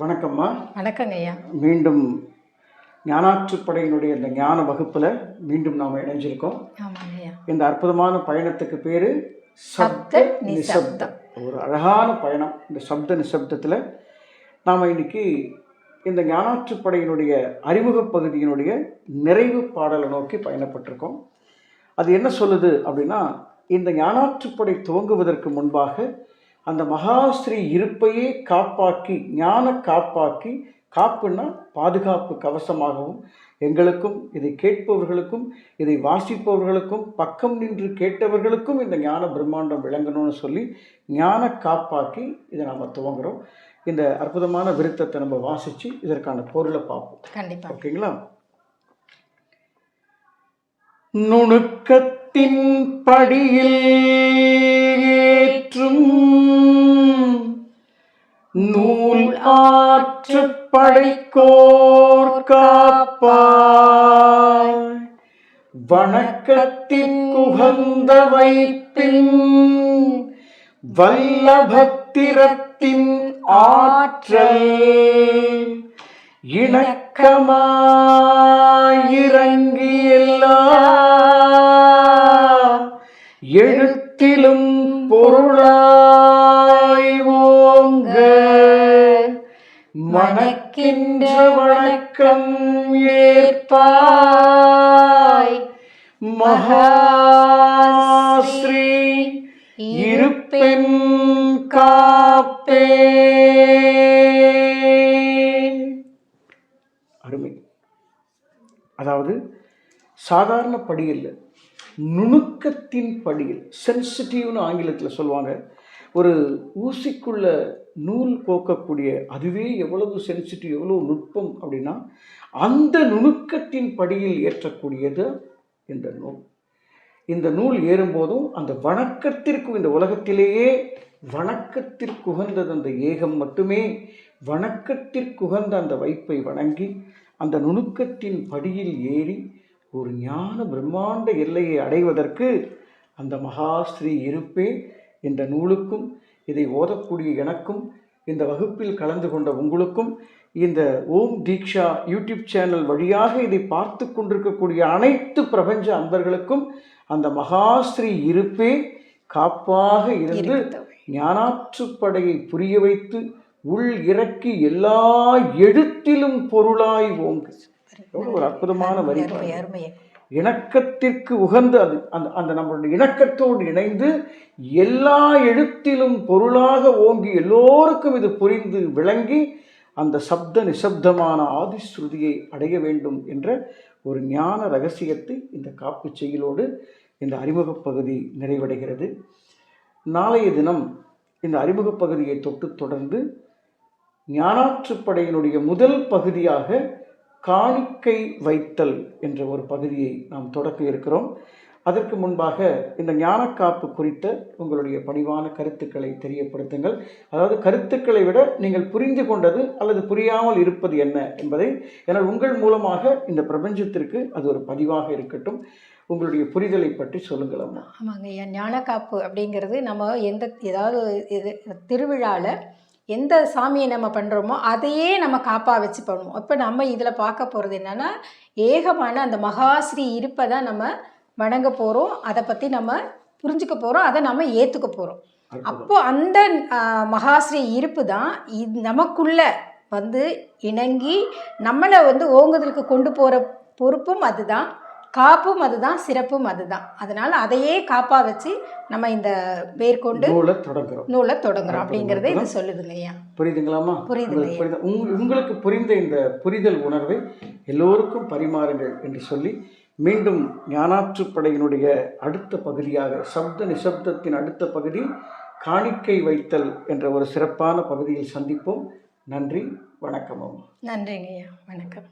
வணக்கம்மா. வணக்கங்க ஐயா. மீண்டும் ஞானாற்றுப்படையினுடைய இந்த ஞான வகுப்பில் மீண்டும் நாம் இணைஞ்சிருக்கோம். இந்த அற்புதமான பயணத்துக்கு பேர் சப்த சப்த நிசப்தம். ஒரு அழகான பயணம். இந்த சப்த நிசப்தத்தில் நாம் இன்னைக்கு இந்த ஞானாற்றுப்படையினுடைய அறிமுக பகுதியினுடைய நிறைவு பாடலை நோக்கி பயணப்பட்டிருக்கோம். அது என்ன சொல்லுது அப்படின்னா இந்த ஞானாற்றுப்படை துவங்குவதற்கு முன்பாக அந்த மகாஸ்ரீ இருப்பையே காப்பாக்கி ஞான காப்பாக்கி காப்புன்னா பாதுகாப்பு கவசமாகவும் எங்களுக்கும் இதை கேட்பவர்களுக்கும் இதை வாசிப்பவர்களுக்கும் பக்கம் நின்று கேட்டவர்களுக்கும் இந்த ஞான பிரம்மாண்டம் விளங்கணும்னு சொல்லி ஞான காப்பாக்கி இதை நாம் துவங்குறோம். இந்த அற்புதமான விருத்தத்தை நம்ம வாசித்து இதற்கான பொருளை பார்ப்போம். கண்டிப்பா. ஓகேங்களா? நுணுக்கத்தின் படியில் ஏற்றும் நூல் ஆற்று படைக்கோர் காப்பாய் வணக்கத்தின் குகந்த வைப்பின் வல்லபத்திரத்தின் ஆற்றல் இணக்கமாயிறங்கி எல்லா எழுத்திலும் பொருளாய் ஓங்க. மணக்கின்ற வணக்கம் ஏற்பாய். மகாஸ்ரீ இருப்பெண் காப்பே. அருமை. அதாவது சாதாரண படி இல்லை. நுணுக்கத்தின் படியில் சென்சிட்டிவ்னு ஆங்கிலத்தில் சொல்லுவாங்க. ஒரு ஊசிக்குள்ள நூல் கோக்கக்கூடிய அதுவே எவ்வளவு சென்சிட்டிவ் எவ்வளவு நுட்பம் அப்படின்னா அந்த நுணுக்கத்தின் படியில் ஏற்றக்கூடியது இந்த நூல். இந்த நூல் ஏறும்போதும் அந்த வணக்கத்திற்கும் இந்த உலகத்திலேயே வணக்கத்திற்குகந்தது அந்த ஏகம் மட்டுமே வணக்கத்திற்குகந்த அந்த வைப்பை வணங்கி அந்த நுணுக்கத்தின் படியில் ஏறி ஒரு ஞான பிரம்மாண்ட எல்லையை அடைவதற்கு அந்த மகாஸ்ரீ இருப்பே இந்த நூலுக்கும் இதை ஓதக்கூடிய எனக்கும் இந்த வகுப்பில் கலந்து கொண்ட உங்களுக்கும் இந்த ஓம் தீக்ஷா யூடியூப் சேனல் வழியாக இதை பார்த்து கொண்டிருக்கக்கூடிய அனைத்து பிரபஞ்ச அன்பர்களுக்கும் அந்த மகாஸ்ரீ இருப்பே காப்பாக இருந்து ஞானாற்றுப்படையை புரிய வைத்து உள் இறக்கி எல்லா எழுத்திலும் பொருளாய் ஓங்கு. எவ்வளவு ஒரு அற்புதமான வரி இணக்கத்திற்கு உகந்த அது. அந்த அந்த நம்மளுடைய இணக்கத்தோடு இணைந்து எல்லா எழுத்திலும் பொருளாக ஓங்கி எல்லோருக்கும் இது புரிந்து விளங்கி அந்த சப்த நிசப்தமான ஆதிஸ்ருதியை அடைய வேண்டும் என்ற ஒரு ஞான ரகசியத்தை இந்த காப்பு செய்யுளோடு இந்த அறிமுகப் பகுதி நிறைவடைகிறது. நாளைய தினம் இந்த அறிமுகப் பகுதியை தொட்டு தொடர்ந்து ஞானாற்றுப்படையினுடைய முதல் பகுதியாக காணிக்கை வைத்தல் என்ற ஒரு பகுதியை நாம் தொடக்க இருக்கிறோம். அதற்கு முன்பாக இந்த ஞானக்காப்பு குறித்த உங்களுடைய பணிவான கருத்துக்களை தெரியப்படுத்துங்கள். அதாவது கருத்துக்களை விட நீங்கள் புரிந்து கொண்டது அல்லது புரியாமல் இருப்பது என்ன என்பதை ஏனால் உங்கள் மூலமாக இந்த பிரபஞ்சத்திற்கு அது ஒரு பதிவாக இருக்கட்டும். உங்களுடைய புரிதலை பற்றி சொல்லுங்கள் அம்மா. ஆமாங்க ஐயா ஞானக்காப்பு அப்படிங்கிறது நம்ம எந்த ஏதாவது இது திருவிழாவில் எந்த சாமியை நம்ம பண்ணுறோமோ அதையே நம்ம காப்பாக வச்சு பண்ணுவோம். இப்போ நம்ம இதில் பார்க்க போகிறது என்னென்னா ஏகமான அந்த மகாஸ்ரீ இருப்பை தான் நம்ம வணங்க போகிறோம் அதை பற்றி நம்ம புரிஞ்சுக்க போகிறோம் அதை நம்ம ஏற்றுக்க போகிறோம் அற்புதம். அப்போ அந்த மகாஸ்ரீ இருப்பு தான் இது நமக்குள்ள வந்து இணங்கி நம்மளை வந்து ஓங்குதலுக்கு கொண்டு போகிற பொறுப்பும் அதுதான். காப்பும் அதுதான் சிறப்பும் அதுதான். அதனால் அதையே காப்பா வச்சு நம்ம இந்த மேற்கொண்டு நூலை தொடங்குறோம். நூலை தொடங்குறோம் அப்படிங்கிறத இது சொல்லுதுங்க ஐயா புரியுதுங்களாமா புரியுது உங்க- உங்களுக்கு புரிந்த இந்த புரிதல் உணர்வை எல்லோருக்கும் பரிமாறுங்கள் என்று சொல்லி மீண்டும் ஞானாற்றுப்படையினுடைய அடுத்த பகுதியாக சப்த நிசப்தத்தின் அடுத்த பகுதி காணிக்கை வைத்தல் என்ற ஒரு சிறப்பான பகுதியில் சந்திப்போம். நன்றி வணக்கம் அம்மா நன்றிங்க ஐயா வணக்கம்.